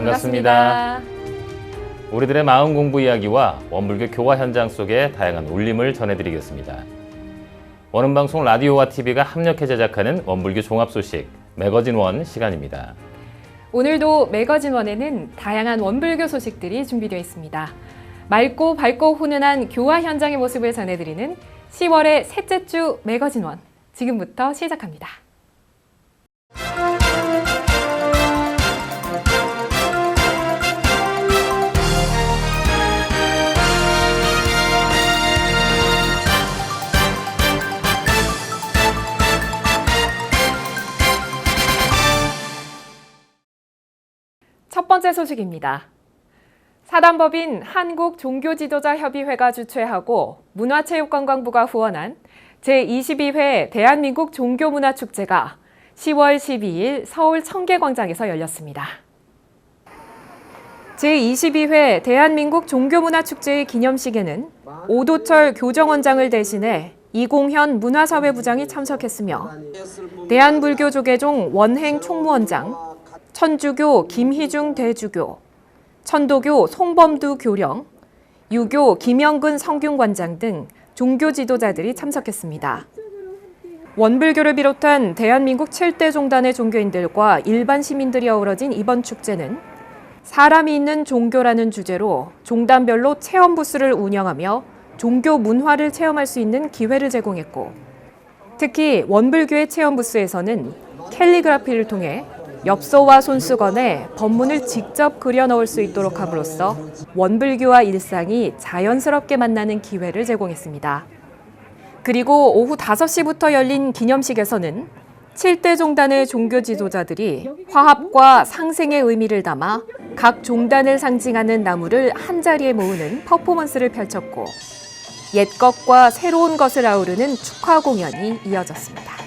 반갑습니다. 우리들의 마음 공부 이야기와 원불교 교화 현장 속의 다양한 울림을 전해드리겠습니다. 원음 방송 라디오와 TV가 합력해 제작하는 원불교 종합 소식 매거진 원 시간입니다. 오늘도 매거진 원에는 다양한 원불교 소식들이 준비되어 있습니다. 맑고 밝고 훈훈한 교화 현장의 모습을 전해드리는 10월의 셋째 주 매거진 원. 지금부터 시작합니다. 번째 소식입니다. 사단법인 한국종교지도자협의회가 주최하고 문화체육관광부가 후원한 제22회 대한민국 종교문화축제가 10월 12일 서울 청계광장에서 열렸습니다. 제22회 대한민국 종교문화축제의 기념식에는 오도철 교정원장을 대신해 이공현 문화사회부장이 참석했으며 대한불교조계종 원행 총무원장, 천주교 김희중 대주교, 천도교 송범두 교령, 유교 김영근 성균관장 등 종교 지도자들이 참석했습니다. 원불교를 비롯한 대한민국 7대 종단의 종교인들과 일반 시민들이 어우러진 이번 축제는 사람이 있는 종교라는 주제로 종단별로 체험 부스를 운영하며 종교 문화를 체험할 수 있는 기회를 제공했고 특히 원불교의 체험 부스에서는 캘리그라피를 통해 엽서와 손수건에 법문을 직접 그려 넣을 수 있도록 함으로써 원불교와 일상이 자연스럽게 만나는 기회를 제공했습니다. 그리고 오후 5시부터 열린 기념식에서는 7대 종단의 종교 지도자들이 화합과 상생의 의미를 담아 각 종단을 상징하는 나무를 한자리에 모으는 퍼포먼스를 펼쳤고 옛 것과 새로운 것을 아우르는 축하 공연이 이어졌습니다.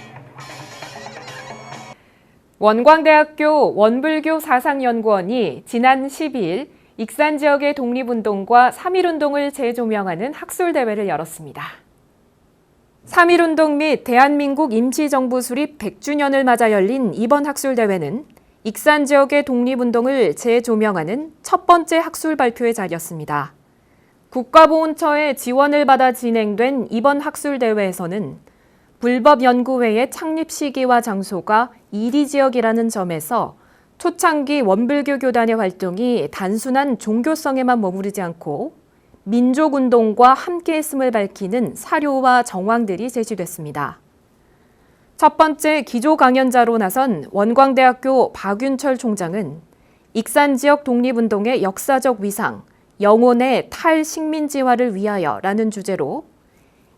원광대학교 원불교 사상연구원이 지난 12일 익산 지역의 독립운동과 3.1운동을 재조명하는 학술대회를 열었습니다. 3.1운동 및 대한민국 임시정부 수립 100주년을 맞아 열린 이번 학술대회는 익산 지역의 독립운동을 재조명하는 첫 번째 학술 발표의 자리였습니다. 국가보훈처의 지원을 받아 진행된 이번 학술대회에서는 불법연구회의 창립 시기와 장소가 이리 지역이라는 점에서 초창기 원불교 교단의 활동이 단순한 종교성에만 머무르지 않고 민족운동과 함께했음을 밝히는 사료와 정황들이 제시됐습니다. 첫 번째 기조 강연자로 나선 원광대학교 박윤철 총장은 익산 지역 독립운동의 역사적 위상, 영혼의 탈식민지화를 위하여라는 주제로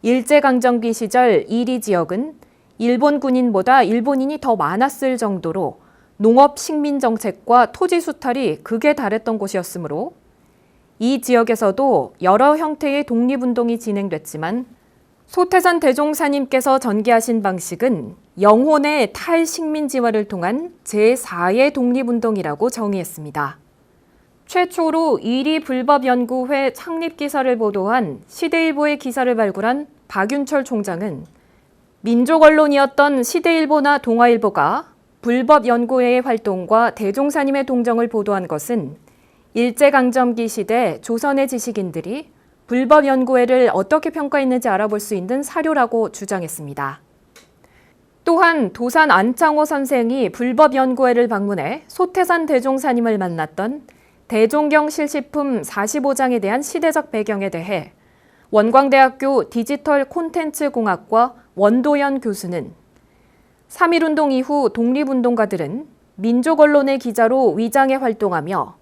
일제강점기 시절 이리 지역은 일본 군인보다 일본인이 더 많았을 정도로 농업 식민 정책과 토지 수탈이 극에 달했던 곳이었으므로 이 지역에서도 여러 형태의 독립운동이 진행됐지만 소태산 대종사님께서 전개하신 방식은 영혼의 탈식민지화를 통한 제4의 독립운동이라고 정의했습니다. 최초로 이리 불법연구회 창립 기사를 보도한 시대일보의 기사를 발굴한 박윤철 총장은 민족 언론이었던 시대일보나 동아일보가 불법 연구회의 활동과 대종사님의 동정을 보도한 것은 일제강점기 시대 조선의 지식인들이 불법 연구회를 어떻게 평가했는지 알아볼 수 있는 사료라고 주장했습니다. 또한 도산 안창호 선생이 불법 연구회를 방문해 소태산 대종사님을 만났던 대종경 실시품 45장에 대한 시대적 배경에 대해 원광대학교 디지털 콘텐츠 공학과 원도연 교수는 3.1운동 이후 독립운동가들은 민족 언론의 기자로 위장해 활동하며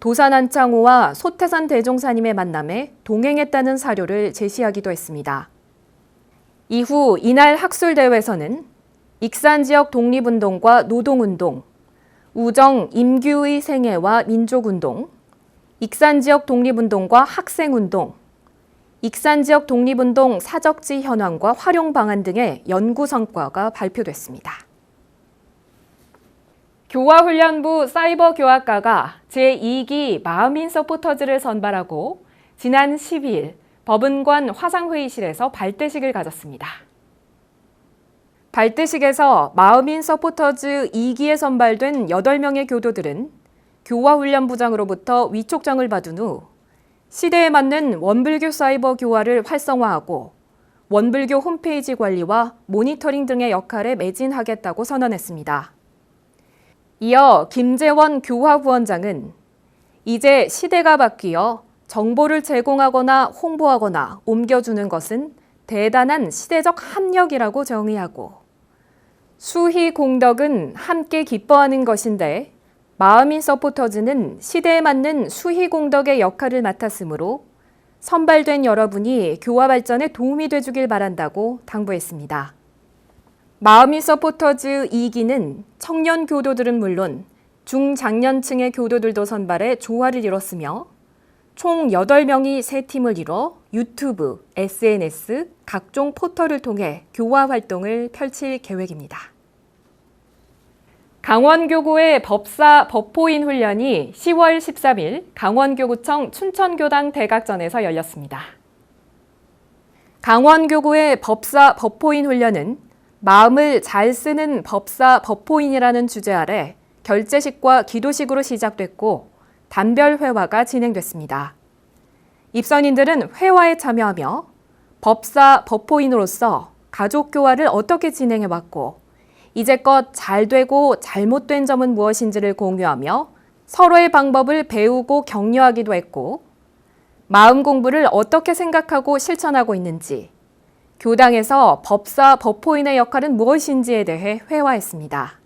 도산 안창호와 소태산 대종사님의 만남에 동행했다는 사료를 제시하기도 했습니다. 이후 이날 학술대회에서는 익산 지역 독립운동과 노동운동, 우정 임규의 생애와 민족운동, 익산 지역 독립운동과 학생운동, 익산 지역 독립운동 사적지 현황과 활용 방안 등의 연구 성과가 발표됐습니다. 교화훈련부 사이버 교학과가 제2기 마음인 서포터즈를 선발하고 지난 12일 법은관 화상회의실에서 발대식을 가졌습니다. 발대식에서 마음인 서포터즈 2기에 선발된 8명의 교도들은 교화훈련부장으로부터 위촉장을 받은 후 시대에 맞는 원불교 사이버 교화를 활성화하고 원불교 홈페이지 관리와 모니터링 등의 역할에 매진하겠다고 선언했습니다. 이어 김재원 교화부원장은 이제 시대가 바뀌어 정보를 제공하거나 홍보하거나 옮겨주는 것은 대단한 시대적 합력이라고 정의하고 수희 공덕은 함께 기뻐하는 것인데 마음인 서포터즈는 시대에 맞는 수희 공덕의 역할을 맡았으므로 선발된 여러분이 교화 발전에 도움이 돼주길 바란다고 당부했습니다. 마음이 서포터즈 2기는 청년 교도들은 물론 중장년층의 교도들도 선발해 조화를 이뤘으며 총 8명이 세 팀을 이뤄 유튜브, SNS, 각종 포털을 통해 교화 활동을 펼칠 계획입니다. 강원교구의 법사 법포인 훈련이 10월 13일 강원교구청 춘천교당 대각전에서 열렸습니다. 강원교구의 법사 법포인 훈련은 마음을 잘 쓰는 법사 법포인이라는 주제 아래 결제식과 기도식으로 시작됐고 단별 회화가 진행됐습니다. 입선인들은 회화에 참여하며 법사 법포인으로서 가족 교화를 어떻게 진행해 왔고 이제껏 잘 되고 잘못된 점은 무엇인지를 공유하며 서로의 방법을 배우고 격려하기도 했고 마음 공부를 어떻게 생각하고 실천하고 있는지 교당에서 법사 법포인의 역할은 무엇인지에 대해 회화했습니다.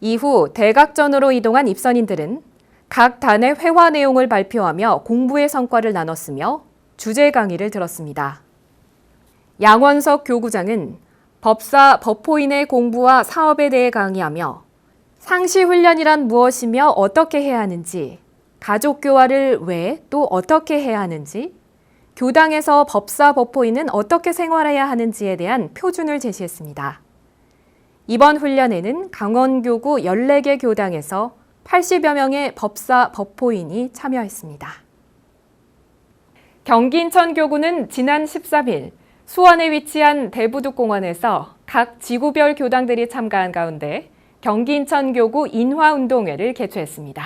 이후 대각전으로 이동한 입선인들은 각 단의 회화 내용을 발표하며 공부의 성과를 나눴으며 주제 강의를 들었습니다. 양원석 교구장은 법사 법포인의 공부와 사업에 대해 강의하며 상시 훈련이란 무엇이며 어떻게 해야 하는지, 가족 교화를 왜 또 어떻게 해야 하는지, 교당에서 법사 법포인은 어떻게 생활해야 하는지에 대한 표준을 제시했습니다. 이번 훈련에는 강원교구 14개 교당에서 80여 명의 법사 법포인이 참여했습니다. 경기 인천교구는 지난 13일 수원에 위치한 대부두공원에서 각 지구별 교당들이 참가한 가운데 경기 인천교구 인화운동회를 개최했습니다.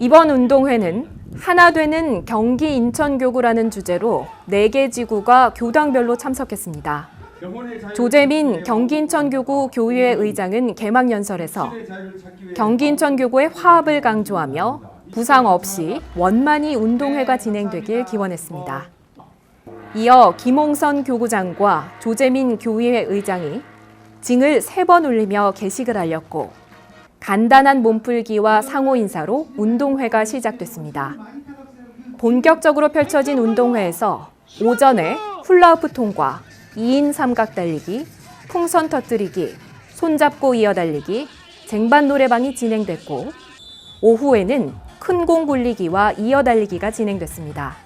이번 운동회는 하나 되는 경기 인천교구라는 주제로 4개 지구가 교당별로 참석했습니다. 조재민 경기 인천교구 교의회 의장은 개막 연설에서 경기 인천교구의 화합을 강조하며 부상 없이 원만히 운동회가 진행되길 기원했습니다. 이어 김홍선 교구장과 조재민 교의회 의장이 징을 세 번 울리며 개식을 알렸고 간단한 몸풀기와 상호 인사로 운동회가 시작됐습니다. 본격적으로 펼쳐진 운동회에서 오전에 훌라후프 통과, 2인 삼각 달리기, 풍선 터뜨리기, 손잡고 이어 달리기, 쟁반 노래방이 진행됐고 오후에는 큰 공 굴리기와 이어 달리기가 진행됐습니다.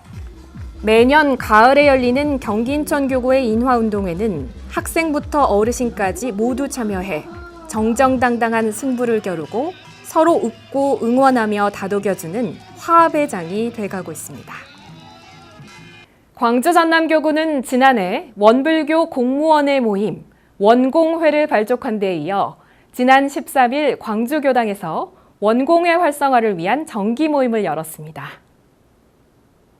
매년 가을에 열리는 경기 인천교구의 인화운동회는 학생부터 어르신까지 모두 참여해 정정당당한 승부를 겨루고 서로 웃고 응원하며 다독여주는 화합의 장이 돼가고 있습니다. 광주 전남교구는 지난해 원불교 공무원의 모임 원공회를 발족한 데 이어 지난 13일 광주교당에서 원공회 활성화를 위한 정기 모임을 열었습니다.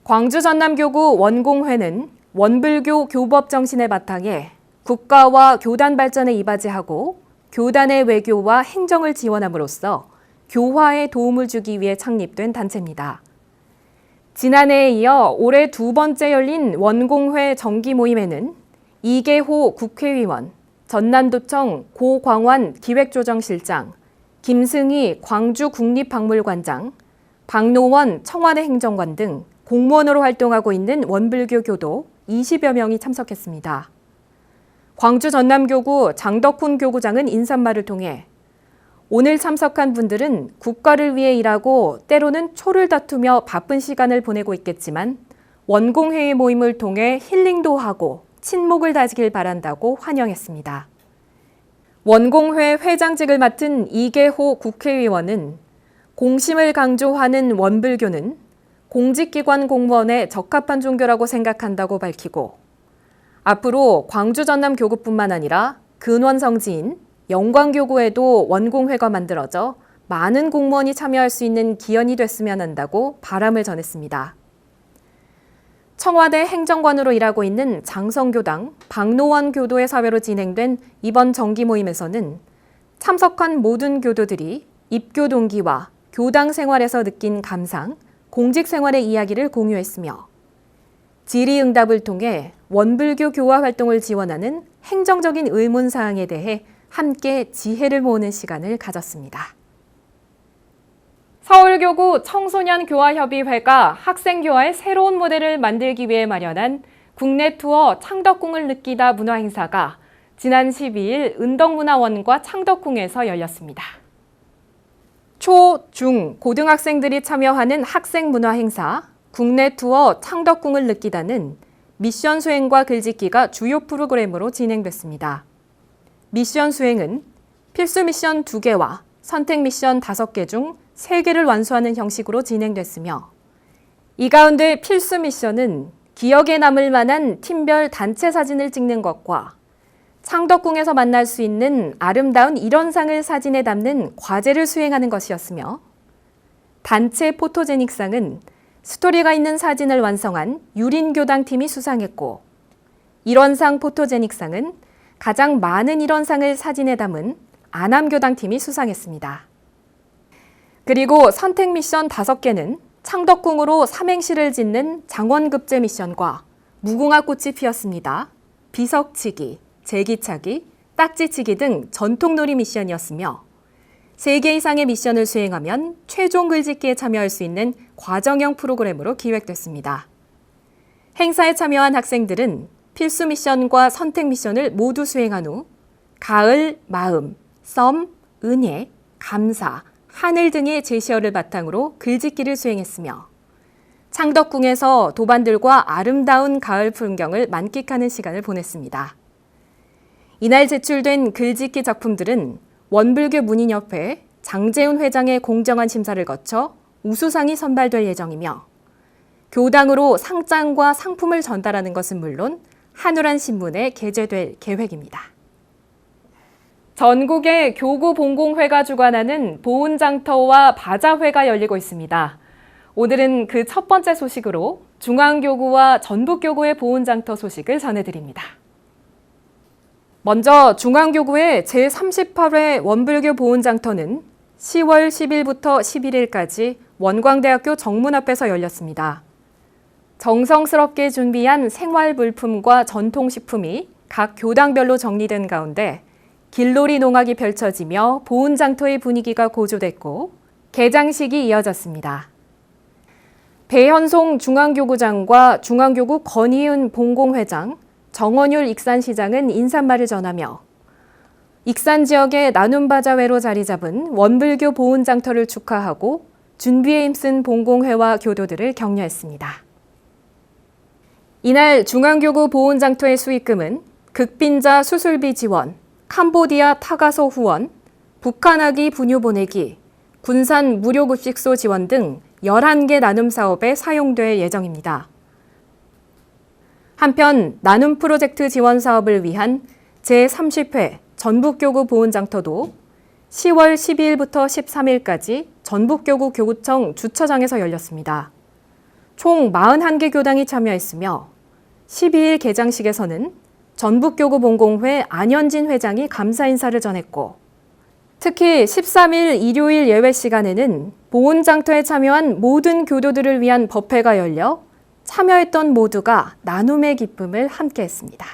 광주 전남교구 원공회는 원불교 교법 정신의 바탕에 국가와 교단 발전에 이바지하고 교단의 외교와 행정을 지원함으로써 교화에 도움을 주기 위해 창립된 단체입니다. 지난해에 이어 올해 두 번째 열린 원공회 정기 모임에는 이계호 국회의원, 전남도청 고광환 기획조정실장, 김승희 광주국립박물관장, 박노원 청와대 행정관 등 공무원으로 활동하고 있는 원불교 교도 20여 명이 참석했습니다. 광주 전남교구 장덕훈 교구장은 인사말을 통해 오늘 참석한 분들은 국가를 위해 일하고 때로는 초를 다투며 바쁜 시간을 보내고 있겠지만 원공회의 모임을 통해 힐링도 하고 친목을 다지길 바란다고 환영했습니다. 원공회 회장직을 맡은 이계호 국회의원은 공심을 강조하는 원불교는 공직기관 공무원에 적합한 종교라고 생각한다고 밝히고 앞으로 광주 전남 교구뿐만 아니라 근원 성지인 영광교구에도 원공회가 만들어져 많은 공무원이 참여할 수 있는 기원이 됐으면 한다고 바람을 전했습니다. 청와대 행정관으로 일하고 있는 장성교당 박노원 교도의 사회로 진행된 이번 정기 모임에서는 참석한 모든 교도들이 입교 동기와 교당 생활에서 느낀 감상, 공직 생활의 이야기를 공유했으며 질의응답을 통해 원불교 교화 활동을 지원하는 행정적인 의문 사항에 대해 함께 지혜를 모으는 시간을 가졌습니다. 서울교구 청소년교화협의회가 학생교화의 새로운 모델을 만들기 위해 마련한 국내 투어 창덕궁을 느끼다 문화행사가 지난 12일 은덕문화원과 창덕궁에서 열렸습니다. 초, 중, 고등학생들이 참여하는 학생 문화 행사 국내 투어 창덕궁을 느끼다는 미션 수행과 글짓기가 주요 프로그램으로 진행됐습니다. 미션 수행은 필수 미션 2개와 선택 미션 5개 중 3개를 완수하는 형식으로 진행됐으며 이 가운데 필수 미션은 기억에 남을 만한 팀별 단체 사진을 찍는 것과 창덕궁에서 만날 수 있는 아름다운 일원상을 사진에 담는 과제를 수행하는 것이었으며 단체 포토제닉상은 스토리가 있는 사진을 완성한 유린교당 팀이 수상했고 일원상 포토제닉상은 가장 많은 일원상을 사진에 담은 아남교당 팀이 수상했습니다. 그리고 선택 미션 5개는 창덕궁으로 삼행시를 짓는 장원급제 미션과 무궁화 꽃이 피었습니다. 비석치기, 제기차기, 딱지치기 등 전통놀이 미션이었으며 3개 이상의 미션을 수행하면 최종 글짓기에 참여할 수 있는 과정형 프로그램으로 기획됐습니다. 행사에 참여한 학생들은 필수 미션과 선택 미션을 모두 수행한 후 가을, 마음, 썸, 은혜, 감사, 하늘 등의 제시어를 바탕으로 글짓기를 수행했으며 창덕궁에서 도반들과 아름다운 가을 풍경을 만끽하는 시간을 보냈습니다. 이날 제출된 글짓기 작품들은 원불교 문인협회 장재훈 회장의 공정한 심사를 거쳐 우수상이 선발될 예정이며 교당으로 상장과 상품을 전달하는 것은 물론 한우란 신문에 게재될 계획입니다. 전국의 교구 봉공회가 주관하는 보훈장터와 바자회가 열리고 있습니다. 오늘은 그 첫 번째 소식으로 중앙교구와 전북교구의 보훈장터 소식을 전해드립니다. 먼저 중앙교구의 제38회 원불교 보훈장터는 10월 10일부터 11일까지 원광대학교 정문 앞에서 열렸습니다. 정성스럽게 준비한 생활물품과 전통식품이 각 교당별로 정리된 가운데 길놀이 농악이 펼쳐지며 보훈장터의 분위기가 고조됐고 개장식이 이어졌습니다. 배현송 중앙교구장과 중앙교구 건희은 봉공회장, 정원율 익산시장은 인사말을 전하며 익산 지역의 나눔바자회로 자리 잡은 원불교 보훈장터를 축하하고 준비에 힘쓴 봉공회와 교도들을 격려했습니다. 이날 중앙교구 보훈장터의 수익금은 극빈자 수술비 지원, 캄보디아 타가소 후원, 북한 아기 분유 보내기, 군산 무료급식소 지원 등 11개 나눔 사업에 사용될 예정입니다. 한편 나눔 프로젝트 지원 사업을 위한 제30회 전북교구 보훈장터도 10월 12일부터 13일까지 전북교구 교구청 주차장에서 열렸습니다. 총 41개 교당이 참여했으며 12일 개장식에서는 전북교구 봉공회 안현진 회장이 감사 인사를 전했고 특히 13일 일요일 예외 시간에는 보훈장터에 참여한 모든 교도들을 위한 법회가 열려 참여했던 모두가 나눔의 기쁨을 함께했습니다.